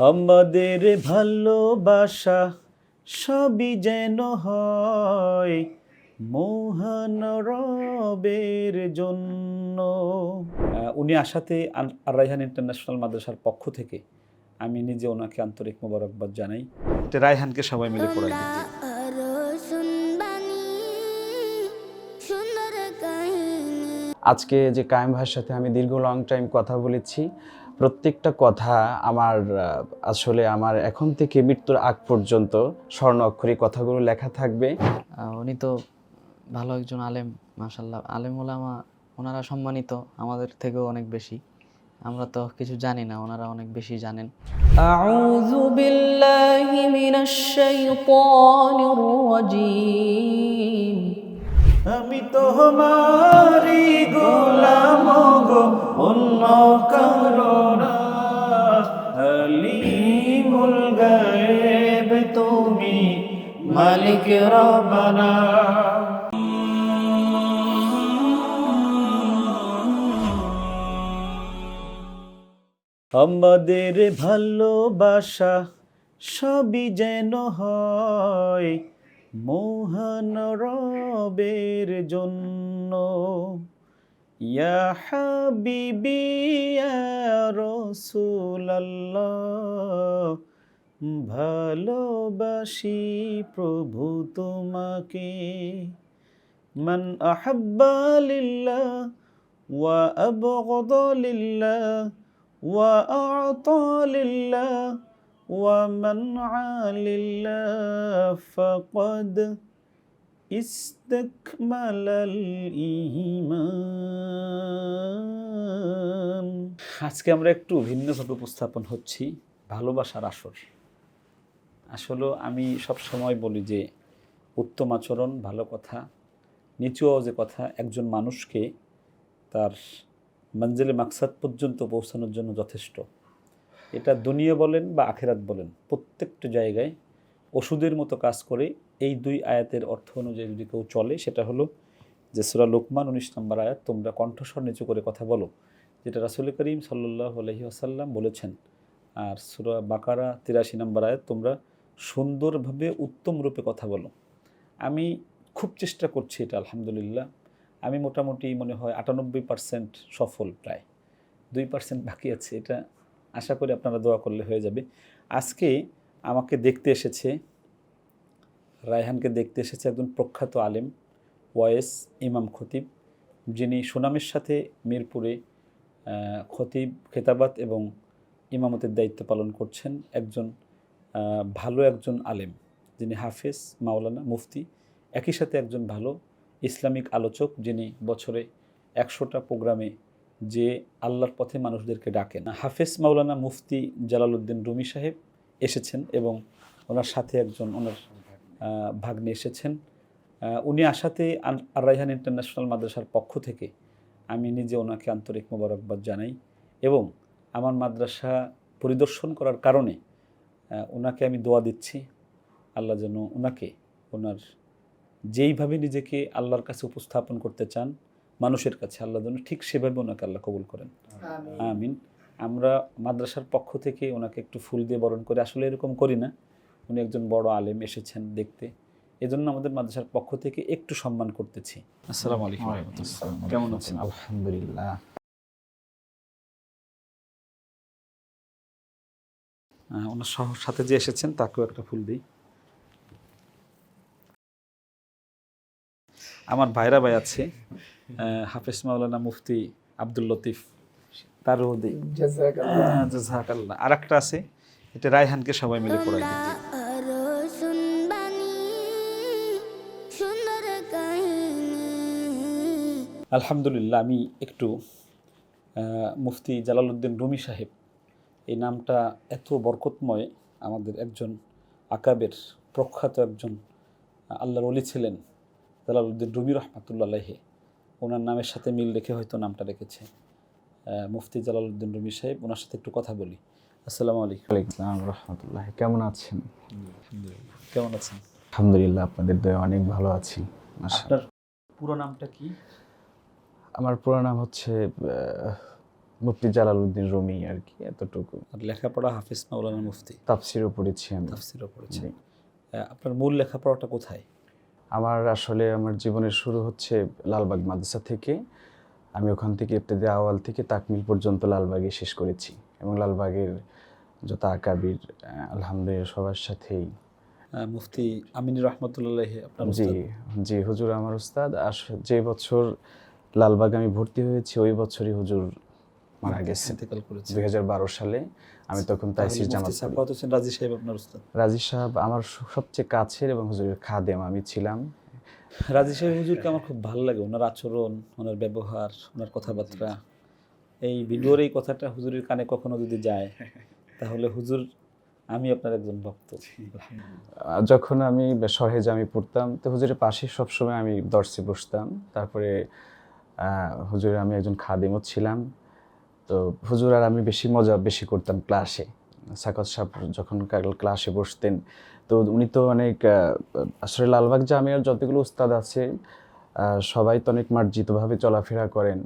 আমাদের ভালোবাসা সবই যেন হয় মোহন রবের জন্য। উনি আসাতে আর রায়হান ইন্টারন্যাশনাল মাদ্রাসার পক্ষ থেকে আমি নিজে ওনাকে আন্তরিক মোবারকবাদ জানাই। এটা রায়হানকে সবাই মিলে পড়াই কাহিনী। আজকে যে কায়েম ভাইয়ের সাথে আমি দীর্ঘ লং টাইম কথা বলেছি প্রত্যেকটা কথা আমার আসলে আমার এখন থেকে মৃত্যুর আগ পর্যন্ত স্বর্ণ অক্ষরে কথাগুলো লেখা থাকবে। উনি তো ভালো একজন আলেম মাসাল্লাহ আলেম ওলামা ওনারা সম্মানিত আমাদের থেকেও অনেক বেশি। আমরা তো কিছু জানি না ওনারা অনেক বেশি জানেন। মিনাশ শাইতানির আমি তোমারি গোলাম গো, অন্য করোনা হালিমুল গায়েব তুমি মালিক রব্বানা। আমাদের ভালোবাসা সবই যেন হয় মোহন রবের জন্য। ইয়া হাবিবি, ইয়া রাসূলাল্লাহ, ভালোবাসি প্রভু তোমাকে। মান আহাব্বা লিল্লাহ ওয়া আবগদা লিল্লাহ ওয়া আ'তা লিল্লাহ ومنع لله فقد استكمل الإيمان আজকে আমরা একটু ভিন্নভাবে উপস্থাপন হচ্ছি ভালোবাসার আসর আসলে আমি সব সময় বলি যে উত্তম আচরণ ভালো কথা নিচু যে কথা একজন মানুষকে তার মঞ্জিলে মাকসাদ পর্যন্ত পৌঁছানোর জন্য যথেষ্ট এটা দুনিয়া বলেন বা আখেরাত বলেন, প্রত্যেকটা জায়গায় ওষুধের মতো কাজ করে এই দুই আয়াতের অর্থ অনুযায়ী যদি কেউ চলে, সেটা হলো যে সুরা লোকমান উনিশ নম্বর আয়াত, তোমরা কণ্ঠস্বর নিচু করে কথা বলো, যেটা রাসুল করিম সাল্লাহ আলহি আসাল্লাম বলেছেন। আর সুরা বাকারা তিরাশি নম্বর আয়াত, তোমরা সুন্দরভাবে উত্তম রূপে কথা বলো। আমি খুব চেষ্টা করছি এটা, আলহামদুলিল্লাহ। আমি মোটামুটি মনে হয় আটানব্বই পার্সেন্ট সফল প্রায়। দুই পার্সেন্ট বাকি আছে, এটা আশা করি আপনারা দোয়া করলে হয়ে যাবে। আজকে আমাকে দেখতে এসেছে, রায়হানকে দেখতে এসেছে একজন প্রখ্যাত আলেম ওয়েস ইমাম খতিব, যিনি সুনামের সাথে মিরপুরে খতিব, খেতাবাত এবং ইমামতের দায়িত্ব পালন করছেন একজন ভালো একজন আলেম, যিনি হাফেজ, মাওলানা, মুফতি, একই সাথে একজন ভালো ইসলামিক আলোচক যিনি বছরে একশোটা প্রোগ্রামে যে আল্লাহর পথে মানুষদেরকে ডাকেন। হাফেজ মাওলানা মুফতি জালালউদ্দিন রুমি সাহেব এসেছেন এবং ওনার সাথে একজন ওনার ভাগ্নে এসেছেন। উনি আসাতে আর রাইহান ইন্টারন্যাশনাল মাদ্রাসার পক্ষ থেকে আমি নিজে ওনাকে আন্তরিক মোবারকবাদ জানাই এবং আমার মাদ্রাসা পরিদর্শন করার কারণে ওনাকে আমি দোয়া দিচ্ছি। আল্লাহ যেন ওনাকে, ওনার যেইভাবে নিজেকে আল্লাহর কাছে উপস্থাপন করতে চান মানুষের কাছে আল্লাহ যেন ঠিক সেভাবে ওনাকে আল্লাহ কবুল করেন। আমিন। আমরা মাদ্রাসার পক্ষ থেকে ওনাকে একটু ফুল দিয়ে বরণ করে। আসলে এরকম করি না। উনি একজন বড় আলেম এসেছেন দেখতে। এজন্য আমাদের মাদ্রাসার পক্ষ থেকে একটু সম্মান করতেছি। আসসালামু আলাইকুম। কেমন আছেন? আলহামদুলিল্লাহ। ওনার সহ সাথে যে এসেছেন তাকেও একটা ফুল দিই। আমার ভাইরা ভাই আছে। হাফেজ মাওলানা মুফতি আব্দুল লতিফ। তার জাজাকাল্লাহ। আর একটা আছে এটা রায়হানকে সবাই মিলে পড়াই কাহিনী। আলহামদুলিল্লাহ আমি একটু মুফতি জালালউদ্দিন রুমি সাহেব এই নামটা এত বরকতময় আমাদের একজন আকাবের প্রখ্যাত একজন আল্লাহর অলি ছিলেন জালালউদ্দিন রুমি রহমাতুল্লাহে ওনার নামের সাথে মিল রেখে হয়তো নামটা রেখেছে। মুফতি জালালউদ্দিন রুমি সাহেব ওনার সাথে একটু কথা বলি। আসসালামু আলাইকুম। ওয়ালাইকুম রহমতুল্লাহ কেমন আছেন? কেমন আছেন? আলহামদুলিল্লাহ আপনাদের দয়ে অনেক ভালো আছি। আপনার পুরো নামটা কি? আমার পুরো নাম হচ্ছে মুফতি জালালউদ্দিন রুমি আর কি এতটুকু। আর লেখাপড়া হাফিজ মাওলানা মুফতি? তাফসিরও পড়েছি আমি। তাফসিরও পড়েছেন। আপনার মূল লেখাপড়াটা কোথায়? আমার আসলে আমার জীবনের শুরু হচ্ছে লালবাগ মাদ্রাসা থেকে। আমি ওখান থেকে ইবতেদা আওয়াল থেকে তাকমিল পর্যন্ত লালবাগে শেষ করেছি এবং লালবাগের যত আকাবির আলহামদুলিল্লাহ সবার সাথেই। মুফতি আমিনী রহমতুল্লাহ আপনার জি। জি হুজুর আমার উস্তাদ। আর যে বছর লালবাগ আমি ভর্তি হয়েছি ওই বছরই হুজুর মারা গেছেন ইন্তেকাল করেছেন দুই সালে আমি তখন তাইসির জামাত রাজি সাহেব আপনার উস্তাদ? রাজি সাহেব আমার সবচেয়ে কাছের এবং হুজুরের খাদেম আমি ছিলাম। রাজি সাহেব হুজুরকে আমার খুব ভালো লাগে ওনার আচরণ ওনার ব্যবহার ওনার কথাবার্তা। এই ভিডিওর এই কথাটা হুজুরের কানে কখনো যদি যায় তাহলে হুজুর আমি আপনার একজন ভক্ত। যখন আমি সহেজ আমি পড়তাম তো হুজুরের পাশে সবসময় আমি দর্শে বসতাম। তারপরে হুজুরের আমি একজন খাদেমও ছিলাম। তো হুজুর আর আমি বেশি মজা বেশি করতাম ক্লাসে সাকত সাহেব যখন ক্লাসে বসতেন, তো উনি তো অনেক আসলে লালবাগ জামিয়ার যতগুলো উস্তাদ আছে সবাই তো অনেক মার্জিতভাবে চলাফেরা করেন।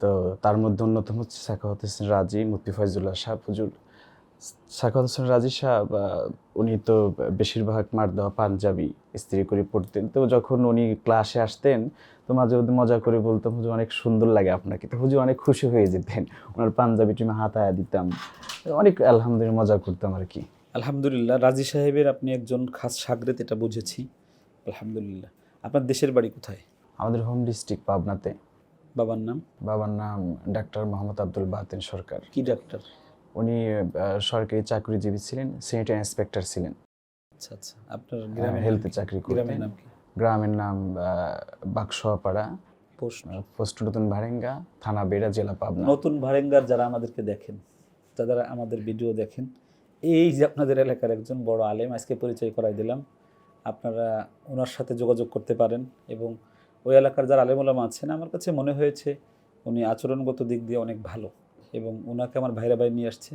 তো তার মধ্যে অন্যতম হচ্ছে সাকত হোসেন রাজি, মুফতি ফয়জুল্লাহ সাহেব হুজুর। সাখাওয়াত হোসেন রাজি সাহেব উনি তো বেশিরভাগ মার দেওয়া পাঞ্জাবি স্ত্রী করে পড়তেন। তো যখন উনি ক্লাসে আসতেন তো মাঝে মধ্যে মজা করে বলতাম হুজুর অনেক সুন্দর লাগে আপনাকে। তো হুজুর অনেক খুশি হয়ে যেতেন। ওনার পাঞ্জাবি টিমে হাতায়া দিতাম। অনেক আলহামদুলিল্লাহ মজা করতাম আর কি। আলহামদুলিল্লাহ রাজি সাহেবের আপনি একজন খাস সাগরেত এটা বুঝেছি। আলহামদুলিল্লাহ। আপনার দেশের বাড়ি কোথায়? আমাদের হোম ডিস্ট্রিক্ট পাবনাতে। বাবার নাম? বাবার নাম ডাক্তার মোহাম্মদ আব্দুল বাতেন সরকার। কি ডাক্তার? উনি সরকারি চাকরিজীবী ছিলেন সেনিটারি ইন্সপেক্টর ছিলেন। আচ্ছা আচ্ছা। আপনার গ্রামের হেলথে চাকরি গ্রামের করতেন নাম কি? গ্রামের নাম বাক্সপাড়া। পোস্ট পোস্ট নতুন ভারেঙ্গা থানা বেড়া জেলা পাবনা। নতুন ভারেঙ্গার যারা আমাদেরকে দেখেন যারা আমাদের ভিডিও দেখেন এই যে আপনাদের এলাকার একজন বড় আলেম আজকে পরিচয় করাই দিলাম। আপনারা ওনার সাথে যোগাযোগ করতে পারেন এবং ওই এলাকার যারা আলেম ওলামা আছেন আমার কাছে মনে হয়েছে উনি আচরণগত দিক দিয়ে অনেক ভালো। এবং ওনাকে আমার ভাইরা ভাই নিয়ে আসছে।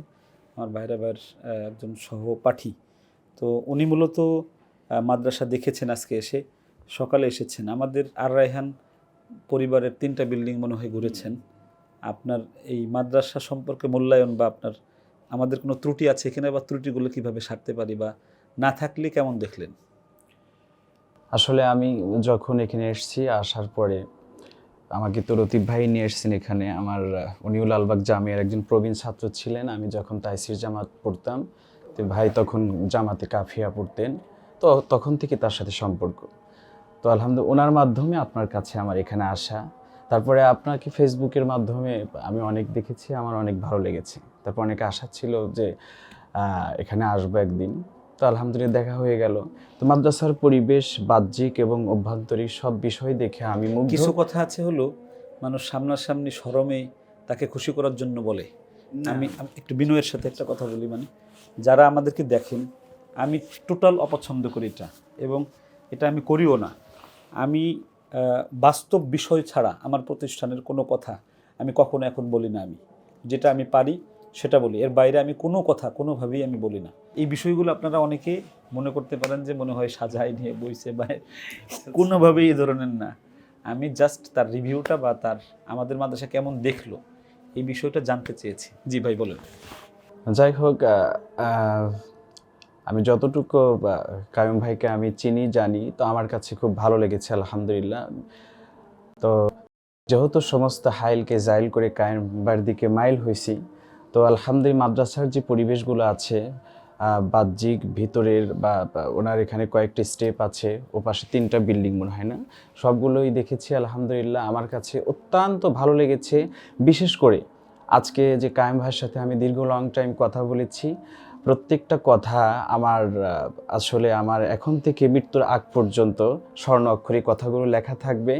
আমার ভাইরা ভাইয়ের একজন সহপাঠী। তো উনি মূলত মাদ্রাসা দেখেছেন আজকে এসে, সকালে এসেছেন। আমাদের আর রায়হান পরিবারের তিনটা বিল্ডিং মনে হয় ঘুরেছেন। আপনার এই মাদ্রাসা সম্পর্কে মূল্যায়ন বা আপনার, আমাদের কোনো ত্রুটি আছে এখানে বা ত্রুটিগুলো কীভাবে সারতে পারি বা না থাকলে কেমন দেখলেন? আসলে আমি যখন এখানে এসেছি, আসার পরে আমাকে তো রতিব ভাই নিয়ে এসেছেন এখানে। আমার উনিও লালবাগ জামিয়ার একজন প্রবীণ ছাত্র ছিলেন। আমি যখন তাইসির জামাত পড়তাম, তো ভাই তখন জামাতে কাফিয়া পড়তেন। তো তখন থেকে তার সাথে সম্পর্ক। তো আলহামদুলিল্লাহ ওনার মাধ্যমে আপনার কাছে আমার এখানে আসা। তারপরে আপনাকে ফেসবুকের মাধ্যমে আমি অনেক দেখেছি, আমার অনেক ভালো লেগেছে। তারপর অনেক আশা ছিল যে এখানে আসব একদিন। তো আলহামদুলিল্লাহ দেখা হয়ে গেল। তো মাদ্রাসার পরিবেশ বাহ্যিক এবং অভ্যন্তরীণ সব বিষয় দেখে আমি মুগ্ধ। কিছু কথা আছে হলো মানুষ সামনাসামনি সরমে তাকে খুশি করার জন্য বলে। আমি আমি একটু বিনয়ের সাথে একটা কথা বলি মানে যারা আমাদেরকে দেখেন আমি টোটাল অপছন্দ করি এটা এবং এটা আমি করিও না। আমি বাস্তব বিষয় ছাড়া আমার প্রতিষ্ঠানের কোনো কথা আমি কখনো এখন বলি না আমি। যেটা আমি পারি সেটা বলি। এর বাইরে আমি কোনো কথা কোনোভাবেই আমি বলি না। এই বিষয়গুলো আপনারা অনেকে মনে করতে পারেন যে মনে হয় সাজাই নিয়ে বইছে বা কোনোভাবেই এই ধরনের না। আমি জাস্ট তার রিভিউটা বা তার আমাদের মাদ্রাসা কেমন দেখল, এই বিষয়টা জানতে চেয়েছি। জি ভাই, বলেন। যাই হোক আমি যতটুকু কায়ুম ভাইকে আমি চিনি, জানি, তো আমার কাছে খুব ভালো লেগেছে, আলহামদুলিল্লাহ। তো যেহেতু সমস্ত হাইলকে জাইল করে কায়ুমবার দিকে মাইল হয়েছি তো আলহামদুলিল্লাহ মাদ্রাসার যে পরিবেশগুলো আছে বাহ্যিক ভিতরের বা ওনার এখানে কয়েকটি স্টেপ আছে, ও পাশে তিনটা বিল্ডিং মনে হয় না? সবগুলোই দেখেছি আলহামদুলিল্লাহ। আমার কাছে অত্যন্ত ভালো লেগেছে। বিশেষ করে আজকে যে কায়েম ভাইয়ের সাথে আমি দীর্ঘ লং টাইম কথা বলেছি, প্রত্যেকটা কথা আমার আসলে আমার এখন থেকে মৃত্যুর আগ পর্যন্ত স্বর্ণ অক্ষরে কথাগুলো লেখা থাকবে।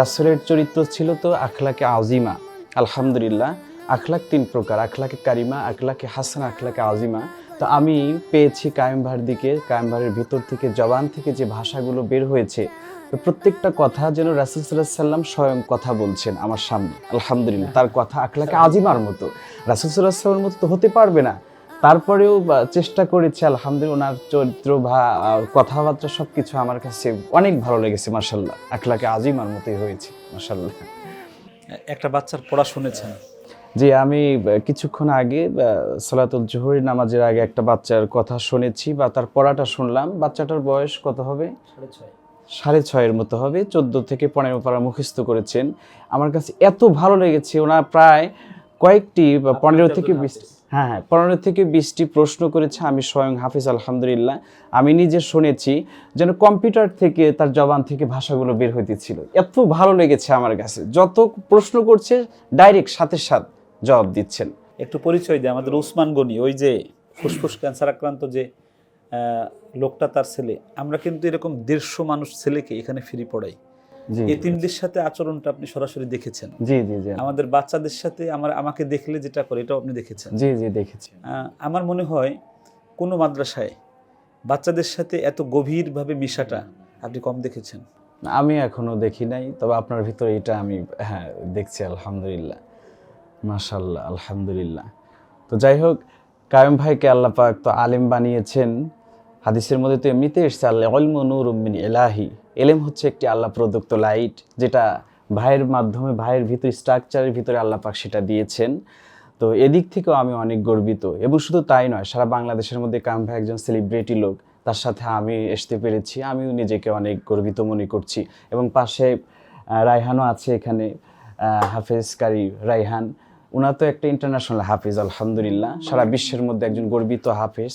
রাসূলের চরিত্র ছিল তো আখলাকে আজিমা, আলহামদুলিল্লাহ। আখলাক তিন প্রকার, আখলাকে কারিমা, আখলাকে হাসান, আখলাকে আজিমা। তো আমি পেয়েছি কায়েম ভাইয়ের দিকে কায়েম ভাইয়ের ভিতর থেকে, জবান থেকে যে ভাষাগুলো বের হয়েছে। তো প্রত্যেকটা কথা যেন রাসুল সাল্লাম স্বয়ং কথা বলছেন আমার সামনে। আলহামদুলিল্লাহ, তার কথা আখলাকে আজিমার মতো। রাসুল সাল্লামের মতো তো হতে পারবে না। তারপরেও চেষ্টা করেছে, আলহামদুলিল্লাহ, ওনার চরিত্র বা কথাবার্তা সব কিছু আমার কাছে অনেক ভালো লেগেছে মার্শাল্লাহ আখলাকে আজিমার মতোই হয়েছে মার্শাল্লাহ একটা বাচ্চার পড়া শুনেছেন। জি আমি কিছুক্ষণ আগে সালাতুল জোহরি নামাজের আগে একটা বাচ্চার কথা শুনেছি বা তার পড়াটা শুনলাম। বাচ্চাটার বয়স কত হবে? সাড়ে ছয়ের মতো হবে। চোদ্দ থেকে পনেরো পারা মুখস্থ করেছেন। আমার কাছে এত ভালো লেগেছে ওনার প্রায় কয়েকটি বা পনেরো থেকে বিশ হ্যাঁ হ্যাঁ পনেরো থেকে বিশটি প্রশ্ন করেছে। আমি স্বয়ং হাফিজ আলহামদুলিল্লাহ। আমি নিজে শুনেছি যেন কম্পিউটার থেকে তার জবান থেকে ভাষাগুলো বের হইতেছিল। এত ভালো লেগেছে আমার কাছে। যত প্রশ্ন করছে ডাইরেক্ট সাথে সাথে জবাব দিচ্ছেন। একটু পরিচয় দেয় আমাদের উসমান গনি ওই যে ফুসফুস ক্যান্সার আক্রান্ত যে লোকটা তার ছেলে। আমরা কিন্তু এরকম দেড়শো মানুষ ছেলেকে এখানে ফ্রি পড়াই। এতিমদের সাথে আচরণটা আপনি সরাসরি দেখেছেন। জি জি জি। আমাদের বাচ্চাদের সাথে আমার আমাকে দেখলে যেটা করে এটাও আপনি দেখেছেন। জি জি দেখেছি। আমার মনে হয় কোনো মাদ্রাসায় বাচ্চাদের সাথে এত গভীরভাবে মিশাটা আপনি কম দেখেছেন। আমি এখনও দেখি নাই তবে আপনার ভিতরে এটা আমি হ্যাঁ দেখছি আলহামদুলিল্লাহ। মাশাল্লাহ আলহামদুলিল্লাহ। তো যাই হোক কায়েম ভাইকে আল্লাহ পাক তো আলেম বানিয়েছেন। হাদিসের মধ্যে তো এমনিতে এসছে আল্লাহ অলম নূর উম্মিন এলাহি এলেম হচ্ছে একটি আল্লাহ প্রদত্ত লাইট যেটা ভাইয়ের মাধ্যমে ভাইয়ের ভিতরে স্ট্রাকচারের ভিতরে আল্লাহ পাক সেটা দিয়েছেন। তো এদিক থেকেও আমি অনেক গর্বিত এবং শুধু তাই নয় সারা বাংলাদেশের মধ্যে কাম ভাই একজন সেলিব্রিটি লোক তার সাথে আমি আসতে পেরেছি আমিও নিজেকে অনেক গর্বিত মনে করছি। এবং পাশে রায়হানও আছে এখানে আহ, হাফেজ কারি রায়হান। ওনার তো একটা ইন্টারন্যাশনাল হাফেজ আলহামদুলিল্লাহ। সারা বিশ্বের মধ্যে একজন গর্বিত হাফেজ।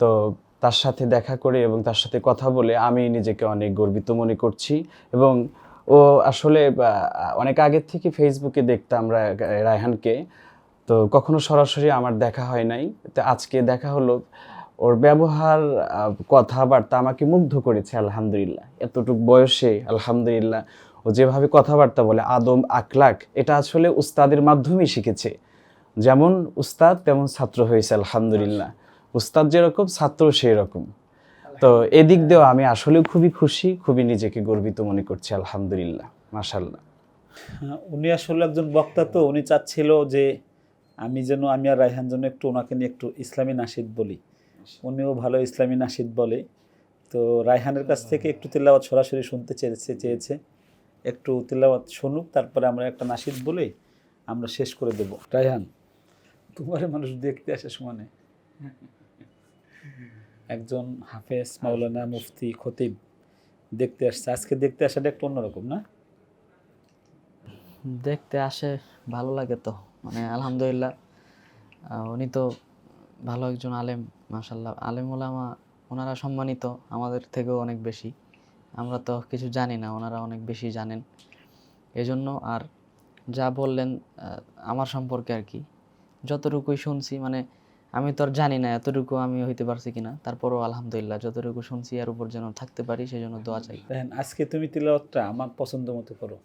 তো তার সাথে দেখা করে এবং তার সাথে কথা বলে আমি নিজেকে অনেক গর্বিত মনে করছি। এবং ও আসলে অনেক আগের থেকে ফেসবুকে দেখতাম রায়হানকে। তো কখনো সরাসরি আমার দেখা হয় নাই। তো আজকে দেখা হলো ওর ব্যবহার কথাবার্তা আমাকে মুগ্ধ করেছে আলহামদুলিল্লাহ। এতটুক বয়সে আলহামদুলিল্লাহ। ও যেভাবে কথাবার্তা বলে আদম আকলাক এটা আসলে উস্তাদের মাধ্যমেই শিখেছে। যেমন উস্তাদ তেমন ছাত্র হয়েছে আলহামদুলিল্লাহ। উস্তাদ যেরকম ছাত্র সেই রকম তো এদিক দিয়েও আমি আসলে খুবই খুশি খুবই নিজেকে গর্বিত মনে করছি আলহামদুলিল্লাহ মাশাল্লাহ হ্যাঁ, উনি আসলে একজন বক্তা তো উনি চাচ্ছিল যে আমি যেন আমি আর রায়হান যেন একটু ওনাকে নিয়ে একটু ইসলামী নাসিদ বলি। উনিও ভালো ইসলামী নাসিদ বলে। তো রায়হানের কাছ থেকে একটু তেলাওয়াত সরাসরি শুনতে চেয়েছে চেয়েছে। একটু তেলাওয়াত শুনুক তারপরে আমরা একটা নাসিদ বলে আমরা শেষ করে দেব। রায়হান তোমার মানুষ দেখতে আসে সমানে। একজন হাফেজ মাওলানা মুফতি খতিব দেখতে আসছে। আজকে দেখতে আসাটা একটু অন্যরকম না? দেখতে আসে ভালো লাগে তো। মানে আলহামদুলিল্লাহ উনি তো ভালো একজন আলেম মাশাল্লাহ আলেম ওলামা ওনারা সম্মানিত আমাদের থেকেও অনেক বেশি। আমরা তো কিছু জানি না ওনারা অনেক বেশি জানেন। এজন্য আর যা বললেন আমার সম্পর্কে আর কি যতটুকুই শুনছি মানে আমি তো আর জানি না এতটুকু আমি হইতে পারছি কিনা তারপরও আলহামদুলিল্লাহ যতটুকু শুনছি আর উপর যেন থাকতে পারি সেই জন্য দোয়া চাই। দেখেন আজকে তুমি তিলাওয়াতটা আমার পছন্দ মতো করো।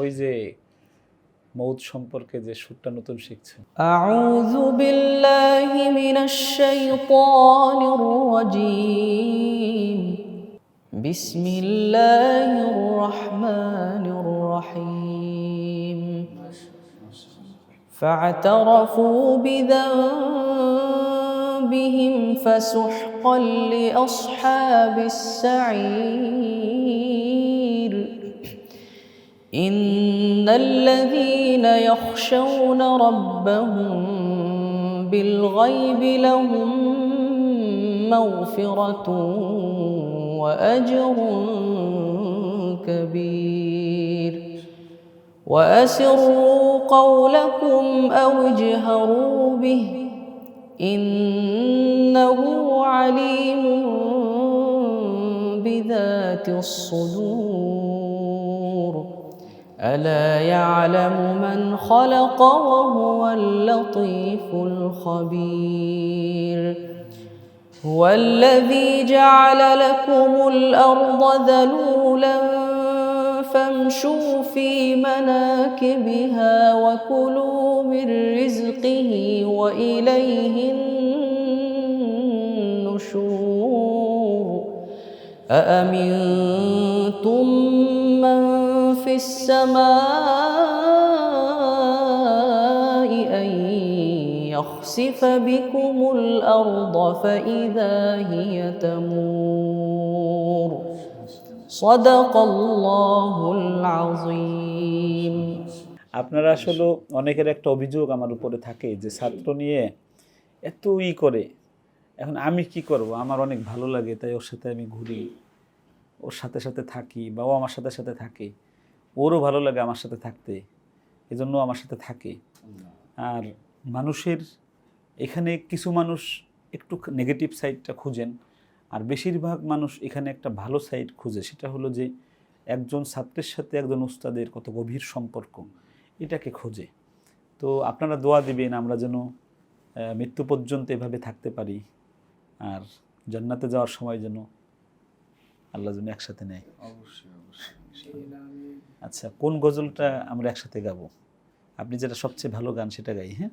ওই যে মৌত সম্পর্কে যে সুরটা নতুন শিখছে। আউযু বিল্লাহি মিনাশ শাইতানির بسم الله الرحمن الرحيم. فاعترفوا بذنبهم فسحقا لأصحاب السعير. إن الذين يخشون ربهم بالغيب لهم مغفرة وأجر كبير. وأسروا قولكم أو اجهروا به. إنه عليم بذات الصدور. ألا يعلم من خلق وهو اللطيف الخبير. هو الذي جعل لكم الأرض ذلولا فامشوا في مناكبها وكلوا من رزقه وإليه النشور. أأمنتم من في السماء يخسف بكم الأرض فإذا هي تمور صدق الله العظيم আপনারা আসলে অনেকের একটা অভিযোগ আমার উপরে থাকে যে ছাত্র নিয়ে এত ই করে এখন আমি কি করব আমার অনেক ভালো লাগে তাই ওর সাথে আমি ঘুরি ওর সাথে সাথে থাকি বা ও আমার সাথে সাথে থাকে ওরও ভালো লাগে আমার সাথে থাকতে এজন্য আমার সাথে থাকে আর মানুষের এখানে কিছু মানুষ একটু নেগেটিভ সাইডটা খুঁজেন আর বেশিরভাগ মানুষ এখানে একটা ভালো সাইড খুঁজে সেটা হলো যে একজন ছাত্রের সাথে একজন উস্তাদের কত গভীর সম্পর্ক এটাকে খোঁজে। তো আপনারা দোয়া দিবেন আমরা যেন মৃত্যু পর্যন্ত এভাবে থাকতে পারি আর জান্নাতে যাওয়ার সময় যেন আল্লাহ যেন একসাথে নেয়। আচ্ছা কোন গজলটা আমরা একসাথে গাবো? আপনি যেটা সবচেয়ে ভালো গান সেটা গাই হ্যাঁ?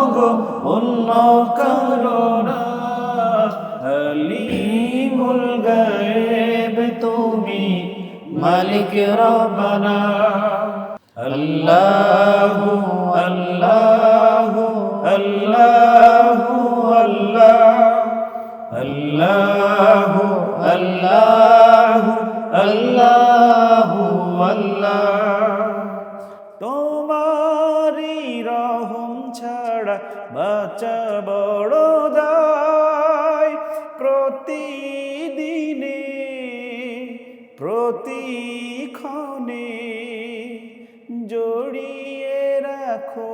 গো অন্য কারণা আলিমুল গায়েব তুমি মালিক রব্বানা আল্লাহু আল্লাহু আল্লাহু। প্রতিক্ষণে জড়িয়ে রাখো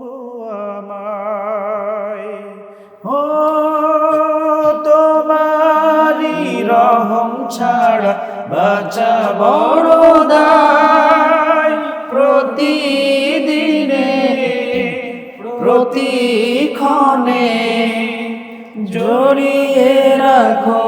গো আমায়। ও তোমারি রহম ছাড়া বাঁচা বড় দায়। প্রতিদিনে, প্রতিক্ষণে জড়িয়ে রাখো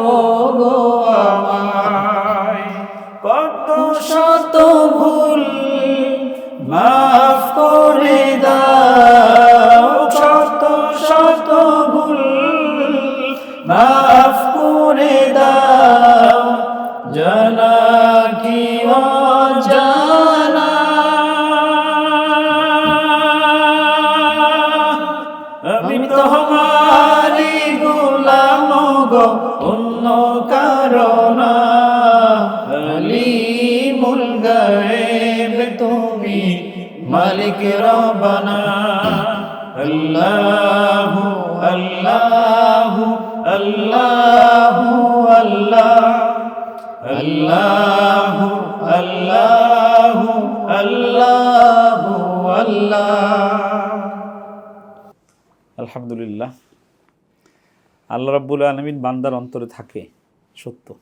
আল্লাহ রাব্বুল আলমিন বান্দার অন্তরে থাকে সত্য।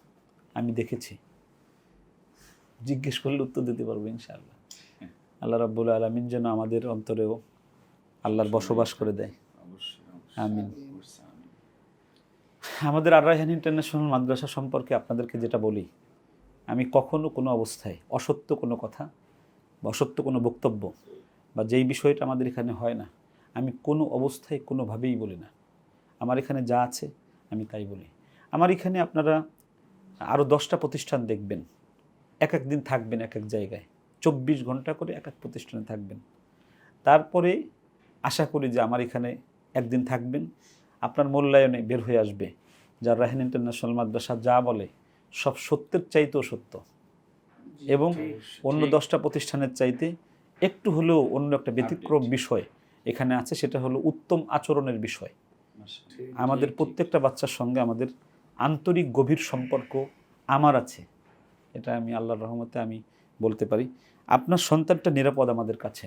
আমি দেখেছি। জিজ্ঞেস করলে উত্তর দিতে পারব ইনশাআল্লাহ। আল্লাহ রাব্বুল আলমিন যেন আমাদের অন্তরেও আল্লাহর বসবাস করে দেয়। আমিন। আমাদের আর রায়হান ইন্টারন্যাশনাল মাদ্রাসা সম্পর্কে আপনাদেরকে যেটা বলি আমি কখনো কোনো অবস্থায় অসত্য কোনো কথা বা অসত্য কোনো বক্তব্য বা যেই বিষয়টা আমাদের এখানে হয় না আমি কোনো অবস্থায় কোনোভাবেই বলি না। আমার এখানে যা আছে আমি তাই বলি। আমার এখানে আপনারা আরও দশটা প্রতিষ্ঠান দেখবেন। এক এক দিন থাকবেন এক এক জায়গায়। চব্বিশ ঘণ্টা করে এক এক প্রতিষ্ঠানে থাকবেন। তারপরে আশা করি যে আমার এখানে একদিন থাকবেন। আপনার মূল্যায়নে বের হয়ে আসবে। যার রাহেন ইন্টারন্যাশনাল মাদ্রাসা যা বলে সব সত্যের চাইতেও সত্য। এবং অন্য দশটা প্রতিষ্ঠানের চাইতে একটু হলেও অন্য একটা ব্যতিক্রম বিষয় এখানে আছে সেটা হলো উত্তম আচরণের বিষয়। আমাদের প্রত্যেকটা বাচ্চার সঙ্গে আমাদের আন্তরিক গভীর সম্পর্ক আমার আছে। এটা আমি আল্লাহর রহমতে আমি বলতে পারি। আপনার সন্তানটা নিরাপদ আমাদের কাছে।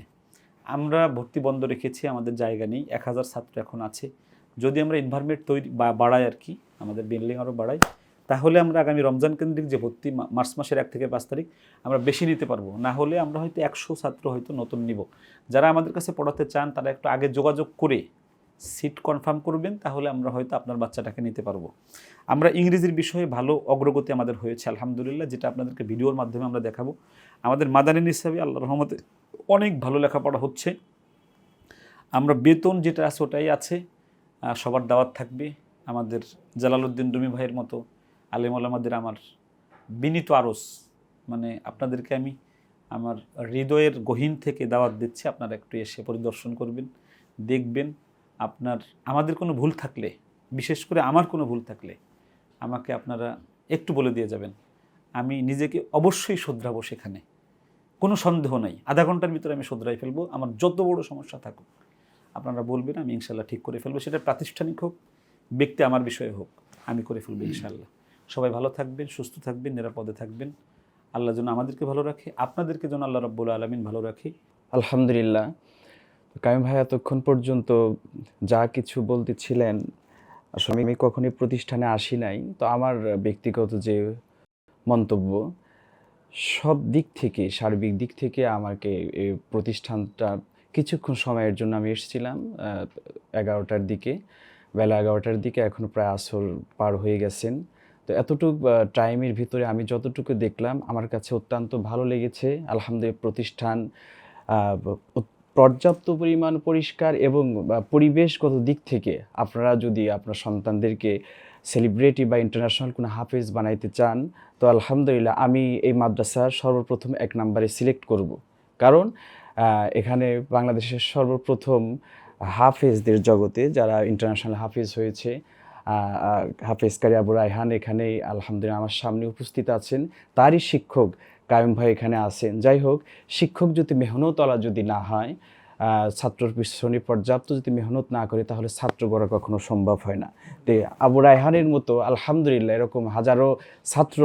আমরা ভর্তি বন্ধ রেখেছি, আমাদের জায়গা নেই, এক হাজার ছাত্র এখন আছে। যদি আমরা এনভায়রনমেন্ট তৈরি বা বাড়াই আর কি, আমাদের বিল্ডিং আরও বাড়াই, তাহলে আমরা আগামী রমজান কেন্দ্রিক যে ভর্তি মার্চ মাসের এক থেকে পাঁচ তারিখ, আমরা বেশি নিতে পারব। না হলে আমরা হয়তো একশো ছাত্র হয়তো নতুন নিব। যারা আমাদের কাছে পড়াতে চান, তারা একটু আগে যোগাযোগ করে সিট কনফার্ম করবেন, তাহলে আমরা হয়তো আপনার বাচ্চাটাকে নিতে পারব। আমরা ইংরেজির বিষয়ে ভালো অগ্রগতি আমাদের হয়েছে, আলহামদুলিল্লাহ, যেটা আপনাদেরকে ভিডিওর মাধ্যমে আমরা দেখাবো। আমাদের মাদানী হিসাবে আল্লাহ রহমতে অনেক ভালো লেখাপড়া হচ্ছে। আমরা বেতন যেটা আছে ওটাই আছে সবার দাওয়াত থাকবে। আমাদের জালালউদ্দিন রুমি ভাইয়ের মতো আলেম আমাদের আমার বিনীত আরস মানে আপনাদেরকে আমি আমার হৃদয়ের গহীন থেকে দাওয়াত দিচ্ছি, আপনারা একটু এসে পরিদর্শন করবেন, দেখবেন। আপনার আমাদের কোনো ভুল থাকলে বিশেষ করে আমার কোনো ভুল থাকলে আমাকে আপনারা একটু বলে দিয়ে যাবেন। আমি নিজেকে অবশ্যই শোধরাবো সেখানে। কোনো সন্দেহ নাই। আধা ঘণ্টার ভিতরে আমি শোধরাই ফেলব। আমার যত বড় সমস্যা থাকুক আপনারা বলবেন আমি ইনশাল্লাহ ঠিক করে ফেলব। সেটা প্রাতিষ্ঠানিক হোক ব্যক্তি আমার বিষয়ে হোক আমি করে ফেলব ইনশাল্লাহ। সবাই ভালো থাকবেন সুস্থ থাকবেন নিরাপদে থাকবেন। আল্লাহ যেন আমাদেরকে ভালো রাখে আপনাদেরকে যেন আল্লাহ রব্বুল আলমিন ভালো রাখে। আলহামদুলিল্লাহ। তো কাইম ভাই, এতক্ষণ পর্যন্ত যা কিছু বলতেছিলেন, আসলে আমি কখনোই প্রতিষ্ঠানে আসি নাই। তো আমার ব্যক্তিগত যে মন্তব্য, সব দিক থেকে, সার্বিক দিক থেকে আমাকে প্রতিষ্ঠানটা কিছুক্ষণ সময়ের জন্য আমি এসেছিলাম এগারোটার দিকে, বেলা এগারোটার দিকে, এখন প্রায় আসর পার হয়ে গেছেন। তো এতটুকু টাইমের ভিতরে আমি যতটুকু দেখলাম, আমার কাছে অত্যন্ত ভালো লেগেছে। আলহামদুলিল্লাহ, প্রতিষ্ঠান পর্যাপ্ত পরিমাণ পরিষ্কার এবং পরিবেশগত দিক থেকে আপনারা যদি আপনার সন্তানদেরকে সেলিব্রিটি বা ইন্টারন্যাশনাল কোনো হাফেজ বানাইতে চান, তো আলহামদুলিল্লাহ আমি এই মাদ্রাসা সর্বপ্রথম এক নম্বরে সিলেক্ট করব। কারণ এখানে বাংলাদেশের সর্বপ্রথম হাফেজদের জগতে যারা ইন্টারন্যাশনাল হাফেজ হয়েছে হাফেজ কারি আবু রায়হান এখানে আলহামদুলিল্লাহ আমার সামনে উপস্থিত আছেন। তারই শিক্ষক কায়ুম ভাই এখানে আছেন। যাই হোক শিক্ষক যদি মেহনতলা যদি না হয় ছাত্রর পিছনে পর্যাপ্ত যদি মেহনত না করে, তাহলে ছাত্র গড়া কখনো সম্ভব হয় না। তে আবু রায়হানের মতো আলহামদুলিল্লাহ এরকম হাজারো ছাত্র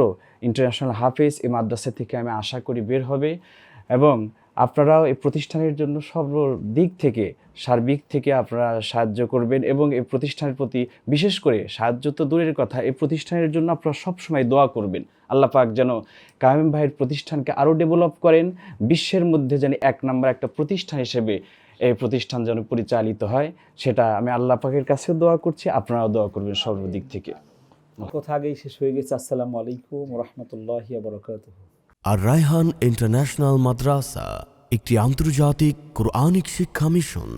ইন্টারন্যাশনাল হাফেজ এই মাদ্রাসা থেকে আমি আশা করি বের হবে এবং আপনারাও এই প্রতিষ্ঠানের জন্য সব সর্বদিক থেকে, সার্বিক থেকে আপনারা সাহায্য করবেন এবং এই প্রতিষ্ঠানের প্রতি বিশেষ করে সাহায্য তো দূরের কথা, এই প্রতিষ্ঠানের জন্য আপনারা সবসময় দোয়া করবেন। আল্লাহ পাক যেন কামিম ভাইয়ের প্রতিষ্ঠানকে আরও ডেভেলপ করেন বিশ্বের মধ্যে যেন এক নম্বর একটা প্রতিষ্ঠান হিসেবে এই প্রতিষ্ঠান যেন পরিচালিত হয় সেটা আমি আল্লাহ পাকের কাছেও দোয়া করছি আপনারাও দোয়া করবেন সর্বদিক থেকে। কথা আগেই শেষ হয়ে গেছে আসসালামু আলাইকুম রহমতুল্লাহ বরকাত আর রায়হান ইন্টারন্যাশনাল মাদ্রাসা একটি আন্তর্জাতিক কোরআনিক শিক্ষা মিশন।